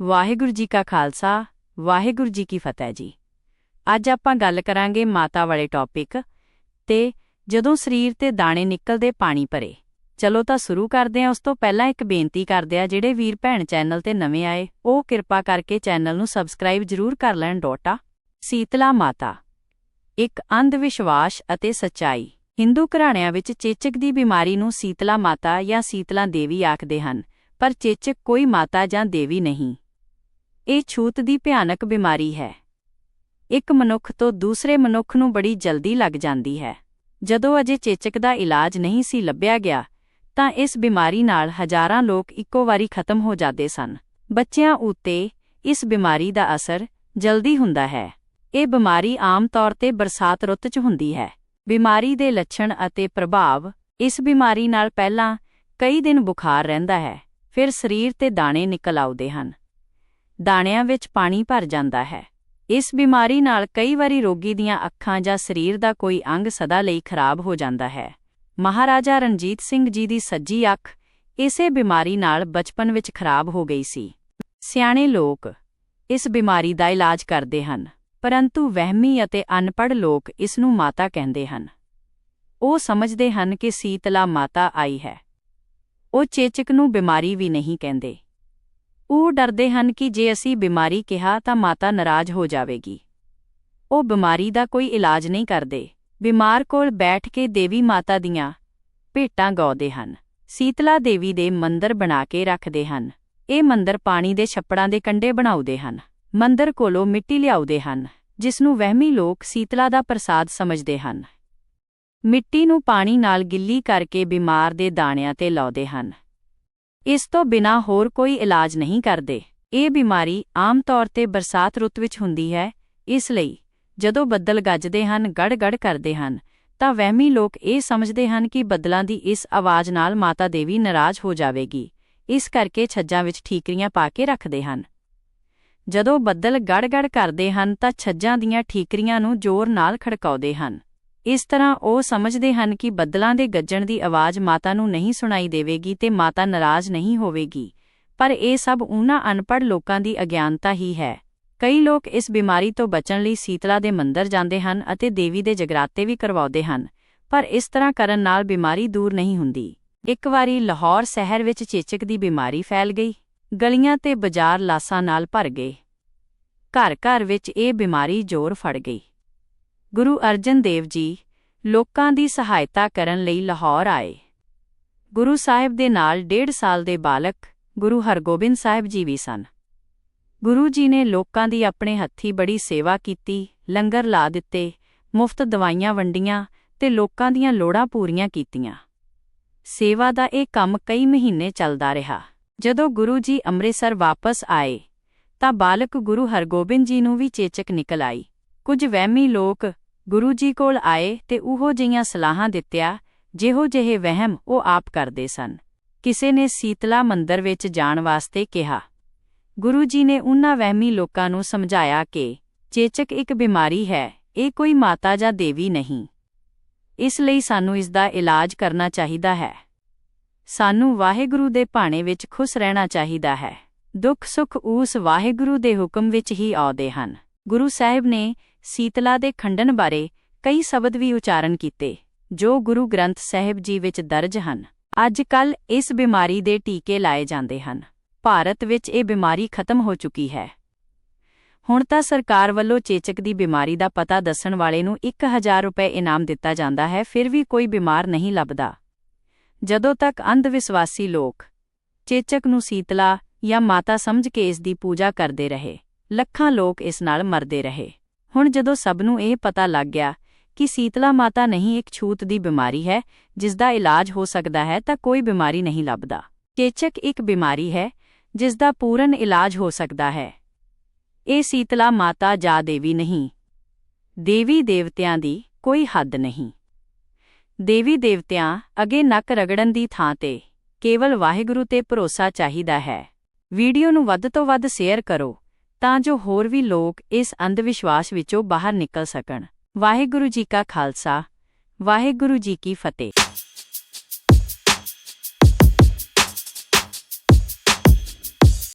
ਵਾਹਿਗੁਰੂ ਜੀ ਕਾ ਖਾਲਸਾ, ਵਾਹਿਗੁਰੂ ਜੀ ਕੀ ਫਤਿਹ ਜੀ। ਅੱਜ ਆਪਾਂ ਗੱਲ ਕਰਾਂਗੇ ਮਾਤਾ ਵਾਲੇ ਟੌਪਿਕ ਤੇ ਜਦੋਂ ਸਰੀਰ ਤੇ ਦਾਣੇ ਨਿਕਲਦੇ ਪਾਣੀ ਭਰੇ। ਚਲੋ ਤਾਂ ਸ਼ੁਰੂ ਕਰਦੇ ਹਾਂ, ਉਸ ਤੋਂ ਪਹਿਲਾਂ ਇੱਕ ਬੇਨਤੀ ਕਰਦੇ ਆ ਜਿਹੜੇ ਵੀਰ ਭੈਣ ਚੈਨਲ ਤੇ ਨਵੇਂ ਆਏ, ਉਹ ਕਿਰਪਾ ਕਰਕੇ ਚੈਨਲ ਨੂੰ ਸਬਸਕ੍ਰਾਈਬ ਜ਼ਰੂਰ ਕਰ ਲੈਣ ਡੋਟਾ। ਸੀਤਲਾ ਮਾਤਾ, ਇੱਕ ਅੰਧ ਵਿਸ਼ਵਾਸ ਅਤੇ ਸੱਚਾਈ। ਹਿੰਦੂ ਘਰਾਣਿਆਂ ਵਿੱਚ ਚੇਚਕ ਦੀ ਬਿਮਾਰੀ ਨੂੰ ਸੀਤਲਾ ਮਾਤਾ ਜਾਂ ਸੀਤਲਾ ਦੇਵੀ ਆਖਦੇ ਹਨ, ਪਰ ਚੇਚਕ ਕੋਈ ਮਾਤਾ ਜਾਂ ਦੇਵੀ ਨਹੀਂ। ਇਹ ਛੂਤ ਦੀ ਭਿਆਨਕ ਬਿਮਾਰੀ ਹੈ। ਇੱਕ ਮਨੁੱਖ ਤੋਂ ਦੂਸਰੇ ਮਨੁੱਖ ਨੂੰ ਬੜੀ ਜਲਦੀ ਲੱਗ ਜਾਂਦੀ ਹੈ। ਜਦੋਂ ਅਜੇ ਚੇਚਕ ਦਾ ਇਲਾਜ ਨਹੀਂ ਸੀ ਲੱਭਿਆ ਗਿਆ, ਤਾਂ ਇਸ ਬਿਮਾਰੀ ਨਾਲ ਹਜ਼ਾਰਾਂ ਲੋਕ ਇੱਕੋ ਵਾਰੀ ਖਤਮ ਹੋ ਜਾਂਦੇ ਸਨ। ਬੱਚਿਆਂ ਉੱਤੇ ਇਸ ਬਿਮਾਰੀ ਦਾ ਅਸਰ ਜਲਦੀ ਹੁੰਦਾ ਹੈ। ਇਹ ਬਿਮਾਰੀ ਆਮ ਤੌਰ ਤੇ ਬਰਸਾਤ ਰੁੱਤ 'ਚ ਹੁੰਦੀ ਹੈ। ਬਿਮਾਰੀ ਦੇ ਲੱਛਣ ਅਤੇ ਪ੍ਰਭਾਵ ਇਸ ਬਿਮਾਰੀ ਨਾਲ ਪਹਿਲਾਂ ਕਈ ਦਿਨ ਬੁਖਾਰ ਰਹਿੰਦਾ ਹੈ, ਫਿਰ ਸਰੀਰ ਤੇ ਦਾਣੇ ਨਿਕਲ ਆਉਂਦੇ ਹਨ। ਦਾਣਿਆਂ ਵਿੱਚ ਪਾਣੀ ਭਰ ਜਾਂਦਾ ਹੈ। ਇਸ ਬਿਮਾਰੀ ਨਾਲ ਕਈ ਵਾਰੀ ਰੋਗੀ ਦੀਆਂ ਅੱਖਾਂ ਜਾਂ ਸਰੀਰ ਦਾ ਕੋਈ ਅੰਗ ਸਦਾ ਲਈ ਖਰਾਬ ਹੋ ਜਾਂਦਾ ਹੈ। ਮਹਾਰਾਜਾ ਰਣਜੀਤ ਸਿੰਘ ਜੀ ਦੀ ਸੱਜੀ ਅੱਖ ਇਸੇ ਬਿਮਾਰੀ ਨਾਲ ਬਚਪਨ ਵਿੱਚ ਖਰਾਬ ਹੋ ਗਈ ਸੀ। ਸਿਆਣੇ ਲੋਕ ਇਸ ਬਿਮਾਰੀ ਦਾ ਇਲਾਜ ਕਰਦੇ ਹਨ, ਪਰੰਤੂ ਵਹਿਮੀ ਅਤੇ ਅਨਪੜ੍ਹ ਲੋਕ ਇਸ ਨੂੰ ਮਾਤਾ ਕਹਿੰਦੇ ਹਨ। ਉਹ ਸਮਝਦੇ ਹਨ ਕਿ ਸੀਤਲਾ ਮਾਤਾ ਆਈ ਹੈ। ਉਹ ਚੇਚਕ ਨੂੰ ਬਿਮਾਰੀ ਵੀ ਨਹੀਂ ਕਹਿੰਦੇ। ਉਹ ਡਰਦੇ ਹਨ ਕਿ ਜੇ ਅਸੀਂ ਬਿਮਾਰੀ ਕਿਹਾ ਤਾਂ ਮਾਤਾ ਨਾਰਾਜ਼ ਹੋ ਜਾਵੇਗੀ। ਉਹ ਬਿਮਾਰੀ ਦਾ ਕੋਈ ਇਲਾਜ ਨਹੀਂ ਕਰਦੇ। ਬਿਮਾਰ ਕੋਲ ਬੈਠ ਕੇ ਦੇਵੀ ਮਾਤਾ ਦੀਆਂ ਭੇਟਾਂ ਗਾਉਂਦੇ ਹਨ। ਸੀਤਲਾ ਦੇਵੀ ਦੇ ਮੰਦਰ ਬਣਾ ਕੇ ਰੱਖਦੇ ਹਨ। ਇਹ ਮੰਦਰ ਪਾਣੀ ਦੇ ਛੱਪੜਾਂ ਦੇ ਕੰਢੇ ਬਣਾਉਂਦੇ ਹਨ। ਮੰਦਰ ਕੋਲੋਂ ਮਿੱਟੀ ਲਿਆਉਂਦੇ ਹਨ ਜਿਸ ਨੂੰ ਵਹਿਮੀ ਲੋਕ ਸੀਤਲਾ ਦਾ ਪ੍ਰਸਾਦ ਸਮਝਦੇ ਹਨ। ਮਿੱਟੀ ਨੂੰ ਪਾਣੀ ਨਾਲ ਗਿੱਲੀ ਕਰਕੇ ਬਿਮਾਰ ਦੇ ਦਾਣਿਆਂ ਤੇ ਲਾਉਂਦੇ ਹਨ। ਇਸ ਤੋਂ ਬਿਨਾ ਹੋਰ ਕੋਈ ਇਲਾਜ ਨਹੀਂ ਕਰਦੇ। ਇਹ ਬਿਮਾਰੀ ਆਮ ਤੌਰ ਤੇ ਬਰਸਾਤ ਰੁੱਤ ਵਿੱਚ ਹੁੰਦੀ ਹੈ, ਇਸ ਲਈ ਜਦੋਂ ਬੱਦਲ ਗੱਜਦੇ ਹਨ, ਗੜ-ਗੜ ਕਰਦੇ ਹਨ, ਤਾਂ ਵਹਿਮੀ ਲੋਕ ਇਹ ਸਮਝਦੇ ਹਨ ਕਿ ਬੱਦਲਾਂ ਦੀ ਇਸ ਆਵਾਜ਼ ਨਾਲ ਮਾਤਾ ਦੇਵੀ ਨਾਰਾਜ਼ ਹੋ ਜਾਵੇਗੀ। ਇਸ ਕਰਕੇ ਛੱਜਾਂ ਵਿੱਚ ਠੀਕਰੀਆਂ ਪਾ ਕੇ ਰੱਖਦੇ ਹਨ। ਜਦੋਂ ਬੱਦਲ ਗੜ-ਗੜ ਕਰਦੇ ਹਨ, ਤਾਂ ਛੱਜਾਂ ਦੀਆਂ ਠੀਕਰੀਆਂ ਨੂੰ ਜ਼ੋਰ ਨਾਲ ਖੜਕਾਉਂਦੇ ਹਨ। ਇਸ ਤਰ੍ਹਾਂ ਉਹ ਸਮਝਦੇ ਹਨ ਕਿ ਬੱਦਲਾਂ ਦੇ ਗੱਜਣ ਦੀ ਆਵਾਜ਼ ਮਾਤਾ ਨੂੰ ਨਹੀਂ ਸੁਣਾਈ ਦੇਵੇਗੀ ਤੇ ਮਾਤਾ ਨਾਰਾਜ਼ ਨਹੀਂ ਹੋਵੇਗੀ। ਪਰ ਇਹ ਸਭ ਉਹਨਾਂ ਅਨਪੜ੍ਹ ਲੋਕਾਂ ਦੀ ਅਗਿਆਨਤਾ ਹੀ ਹੈ। ਕਈ ਲੋਕ ਇਸ ਬਿਮਾਰੀ ਤੋਂ ਬਚਣ ਲਈ ਸੀਤਲਾ ਦੇ ਮੰਦਰ ਜਾਂਦੇ ਹਨ ਅਤੇ ਦੇਵੀ ਦੇ ਜਗਰਾਤੇ ਵੀ ਕਰਵਾਉਂਦੇ ਹਨ, ਪਰ ਇਸ ਤਰ੍ਹਾਂ ਕਰਨ ਨਾਲ ਬਿਮਾਰੀ ਦੂਰ ਨਹੀਂ ਹੁੰਦੀ। ਇੱਕ ਵਾਰੀ ਲਾਹੌਰ ਸ਼ਹਿਰ ਵਿੱਚ ਚੇਚਕ ਦੀ ਬਿਮਾਰੀ ਫੈਲ ਗਈ। ਗਲੀਆਂ ਤੇ ਬਾਜ਼ਾਰ ਲਾਸਾਂ ਨਾਲ ਭਰ ਗਏ। ਘਰ-ਘਰ ਵਿੱਚ ਇਹ ਬਿਮਾਰੀ ਜ਼ੋਰ ਫੜ ਗਈ। ਗੁਰੂ ਅਰਜਨ ਦੇਵ ਜੀ ਲੋਕਾਂ ਦੀ ਸਹਾਇਤਾ ਕਰਨ ਲਈ ਲਾਹੌਰ ਆਏ। ਗੁਰੂ ਸਾਹਿਬ ਦੇ ਨਾਲ ਡੇਢ ਸਾਲ ਦੇ ਬਾਲਕ ਗੁਰੂ ਹਰਗੋਬਿੰਦ ਸਾਹਿਬ ਜੀ ਵੀ ਸਨ। ਗੁਰੂ ਜੀ ਨੇ ਲੋਕਾਂ ਦੀ ਆਪਣੇ ਹੱਥੀ ਬੜੀ ਸੇਵਾ ਕੀਤੀ, ਲੰਗਰ ਲਾ ਦਿੱਤੇ, ਮੁਫਤ ਦਵਾਈਆਂ ਵੰਡੀਆਂ ਤੇ ਲੋਕਾਂ ਦੀਆਂ ਲੋੜਾਂ ਪੂਰੀਆਂ ਕੀਤੀਆਂ। ਸੇਵਾ ਦਾ ਇਹ ਕੰਮ ਕਈ ਮਹੀਨੇ ਚੱਲਦਾ ਰਿਹਾ। ਜਦੋਂ ਗੁਰੂ ਜੀ ਅੰਮ੍ਰਿਤਸਰ ਵਾਪਸ ਆਏ ਤਾਂ ਬਾਲਕ ਗੁਰੂ ਹਰਗੋਬਿੰਦ ਜੀ ਨੂੰ ਵੀ ਚੇਚਕ ਨਿਕਲ ਆਈ। ਕੁਝ ਵਹਿਮੀ ਲੋਕ ਗੁਰੂ ਜੀ ਕੋਲ ਆਏ ਤੇ ਉਹੋ ਜਿਹੀਆਂ ਸਲਾਹਾਂ ਦਿੱਤਿਆ, ਜਿਹੋ ਜਿਹੇ ਵਹਿਮ ਉਹ ਆਪ ਕਰਦੇ ਸਨ। ਕਿਸੇ ਨੇ ਸੀਤਲਾ ਮੰਦਰ ਵਿੱਚ ਜਾਣ ਵਾਸਤੇ ਕਿਹਾ। ਗੁਰੂ ਜੀ ਨੇ ਉਨ੍ਹਾਂ ਵਹਿਮੀ ਲੋਕਾਂ ਨੂੰ ਸਮਝਾਇਆ ਕਿ ਚੇਚਕ ਇੱਕ ਬਿਮਾਰੀ ਹੈ, ਇਹ ਕੋਈ ਮਾਤਾ ਜਾਂ ਦੇਵੀ ਨਹੀਂ। ਇਸ ਲਈ ਸਾਨੂੰ ਇਸ ਦਾ ਇਲਾਜ ਕਰਨਾ ਚਾਹੀਦਾ ਹੈ। ਸਾਨੂੰ ਵਾਹਿਗੁਰੂ ਦੇ ਭਾਣੇ ਵਿੱਚ ਖੁਸ਼ ਰਹਿਣਾ ਚਾਹੀਦਾ ਹੈ। ਦੁੱਖ ਸੁੱਖ ਉਸ ਵਾਹਿਗੁਰੂ ਦੇ ਹੁਕਮ ਵਿੱਚ ਹੀ ਆਉਂਦੇ ਹਨ। ਗੁਰੂ ਸਾਹਿਬ ਨੇ ਸੀਤਲਾ ਦੇ ਖੰਡਨ ਬਾਰੇ ਕਈ ਸ਼ਬਦ ਵੀ ਉਚਾਰਨ ਕੀਤੇ, ਜੋ ਗੁਰੂ ਗ੍ਰੰਥ ਸਾਹਿਬ ਜੀ ਵਿੱਚ ਦਰਜ ਹਨ। ਅੱਜ ਕੱਲ ਇਸ ਬਿਮਾਰੀ ਦੇ ਟੀਕੇ ਲਾਏ ਜਾਂਦੇ ਹਨ। ਭਾਰਤ ਵਿੱਚ ਇਹ ਬਿਮਾਰੀ ਖਤਮ ਹੋ ਚੁੱਕੀ ਹੈ। ਹੁਣ ਤਾਂ ਸਰਕਾਰ ਵੱਲੋਂ ਚੇਚਕ ਦੀ ਬਿਮਾਰੀ ਦਾ ਪਤਾ ਦੱਸਣ ਵਾਲੇ ਨੂੰ 1000 ਰੁਪਏ ਇਨਾਮ ਦਿੱਤਾ ਜਾਂਦਾ ਹੈ, ਫਿਰ ਵੀ ਕੋਈ ਬਿਮਾਰ ਨਹੀਂ ਲੱਭਦਾ। ਜਦੋਂ ਤੱਕ ਅੰਧਵਿਸ਼ਵਾਸੀ ਲੋਕ ਚੇਚਕ ਨੂੰ ਸੀਤਲਾ ਜਾਂ ਮਾਤਾ ਸਮਝ ਕੇ ਇਸ ਦੀ ਪੂਜਾ ਕਰਦੇ ਰਹੇ, ਲੱਖਾਂ ਲੋਕ ਇਸ ਨਾਲ ਮਰਦੇ ਰਹੇ। ਹੁਣ ਜਦੋਂ ਸਭ ਨੂੰ ਇਹ ਪਤਾ ਲੱਗ ਗਿਆ ਕਿ ਸੀਤਲਾ ਮਾਤਾ ਨਹੀਂ ਇੱਕ ਛੂਤ ਦੀ ਬਿਮਾਰੀ ਹੈ ਜਿਸ ਦਾ ਇਲਾਜ ਹੋ ਸਕਦਾ ਹੈ, ਤਾਂ ਕੋਈ ਬਿਮਾਰੀ ਨਹੀਂ ਲੱਭਦਾ। ਚੇਚਕ ਇੱਕ ਬਿਮਾਰੀ ਹੈ ਜਿਸ ਦਾ ਪੂਰਨ ਇਲਾਜ ਹੋ ਸਕਦਾ ਹੈ। ਇਹ ਸੀਤਲਾ ਮਾਤਾ ਜਾ ਦੇਵੀ ਨਹੀਂ। ਦੇਵੀ ਦੇਵਤਿਆਂ ਦੀ ਕੋਈ ਹੱਦ ਨਹੀਂ। ਦੇਵੀ ਦੇਵਤਿਆਂ ਅਗੇ ਨੱਕ ਰਗੜਨ ਦੀ ਥਾਂ ਤੇ ਕੇਵਲ ਵਾਹਿਗੁਰੂ ਤੇ ਭਰੋਸਾ ਚਾਹੀਦਾ ਹੈ। ਵੀਡੀਓ ਨੂੰ ਵੱਧ ਤੋਂ ਵੱਧ ਸ਼ੇਅਰ ਕਰੋ। ਤਾਂ ਜੋ ਹੋਰ ਵੀ ਲੋਕ ਇਸ ਅੰਧ ਵਿਸ਼ਵਾਸ ਵਿੱਚੋਂ ਬਾਹਰ ਨਿਕਲ ਸਕਣ। ਵਾਹਿਗੁਰੂ ਜੀ ਕਾ ਖਾਲਸਾ, ਵਾਹਿਗੁਰੂ ਜੀ ਕੀ ਫਤਿਹ।